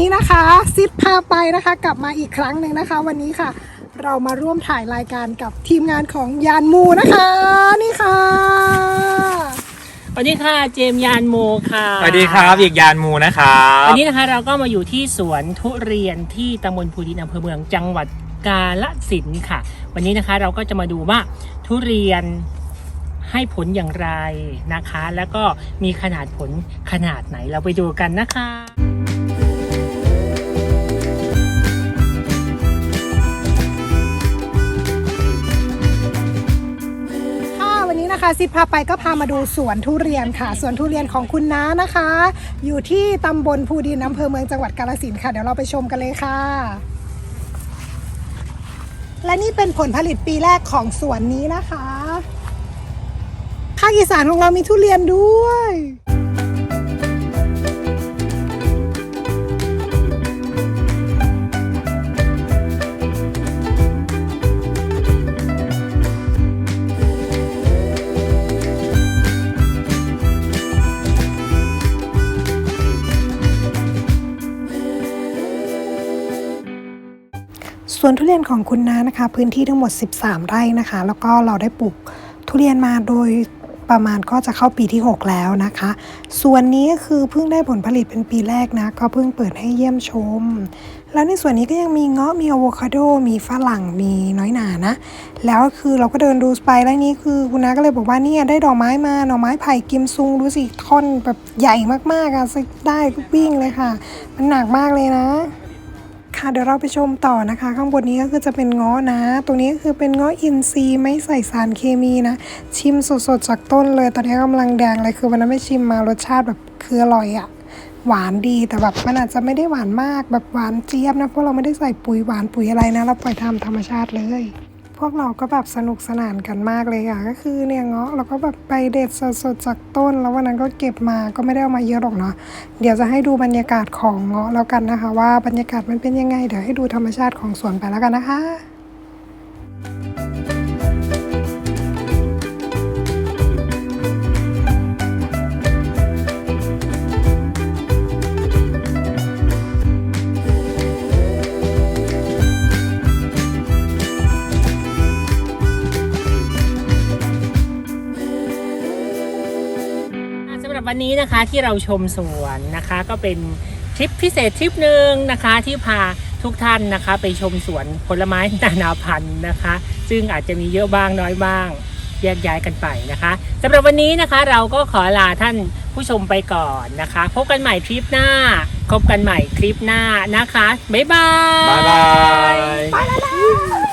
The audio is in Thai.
นี้นะคะซิปพาไปนะคะ กลับมาอีกครั้งหนึ่งนะคะ วันนี้ค่ะ เรามาร่วมถ่ายรายการกับทีมงานของยานมูนะคะ นี่ค่ะสวัสดีค่ะเจมส์ยานโมค่ะสวัสดีครับอีกยานมูนะครับวันนี้นะคะเราก็มาอยู่ที่สวนทุเรียนที่ตำบลภูดินอำเภอเมืองจังหวัดกาฬสินธุ์ค่ะ วันนี้นะคะเราก็จะมาดูว่าทุเรียนให้ผลอย่างไรนะคะ แล้วก็มีขนาดผลขนาดไหนเราไปดูกันนะคะ นะคะซิพาไปก็พามาดูสวนทุเรียนค่ะ สวนทุเรียนของคุณน้านะคะ อยู่ที่ตำบลภูดินอำเภอเมืองจังหวัดกาฬสินธุ์ค่ะ เดี๋ยวเราไปชมกันเลยค่ะ และนี่เป็นผลผลิตปีแรกของสวนนี้นะคะภาคอีสานของเรามีทุเรียนด้วย วนทุเรียนของคุณน้านะคะ พื้นที่ทั้งหมด 13 ไร่นะคะ แล้วก็เราได้ปลูกทุเรียนมาโดยประมาณก็จะเข้าปีที่ 6 แล้วนะคะ ส่วนนี้ก็คือเพิ่งได้ผลผลิตเป็นปีแรกนะ ก็เพิ่งเปิดให้เยี่ยมชม แล้วในส่วนนี้ก็ยังมีเงาะ มีอะโวคาโด มีฝรั่ง มีน้อยหนานะ แล้วคือเราก็เดินดูไปแล้วนี่คือคุณน้าก็เลยบอกว่าเนี่ยได้ดอกไม้มา หน่อไม้ไผ่กิมซุงดูสิท่อนแบบใหญ่มากๆอะได้วิ่งเลยค่ะ มันหนักมากเลยนะ ค่ะเดี๋ยวเราไปชมต่อนะคะ ข้างบนนี้ก็คือจะเป็นง้อนะ ตรงนี้ก็คือเป็นง้ออินซีไม่ใส่สารเคมีนะ ชิมสดๆจากต้นเลย ตอนนี้กำลังแดงเลยคือวันนั้นไม่ชิมมารสชาติแบบคืออร่อยอะหวานดีแต่แบบมันอาจจะไม่ได้หวานมากแบบหวานเจี๊ยบนะเพราะเราไม่ได้ใส่ปุ๋ยหวานปุ๋ยอะไรนะ เราปล่อยทำธรรมชาติเลย พวกเราก็แบบสนุกสนานกันมากเลยค่ะ ก็คือเนี่ยเงาะเราก็แบบไปเด็ดสดๆจากต้น แล้ววันนั้นก็เก็บมาก็ไม่ได้เอามาเยอะหรอกเนาะเดี๋ยวจะให้ดูบรรยากาศของเงาะแล้วกันนะคะ ว่าบรรยากาศมันเป็นยังไง เดี๋ยวให้ดูธรรมชาติของสวนไปแล้วกันนะคะ วันนี้นะคะที่เราชมสวนนะคะก็เป็นทริปพิเศษทริปหนึ่งนะคะที่พาทุกท่านนะคะ ไปชมสวนผลไม้นานาพันธุ์นะคะ ซึ่งอาจจะมีเยอะบ้างน้อยบ้างแยกย้ายกันไปนะคะสำหรับวันนี้นะคะเราก็ขอลาท่านผู้ชมไปก่อนนะคะ พบกันใหม่ทริปหน้าพบกันใหม่คลิปหน้านะคะ บ๊ายบาย บ๊ายบายไปแล้วนะ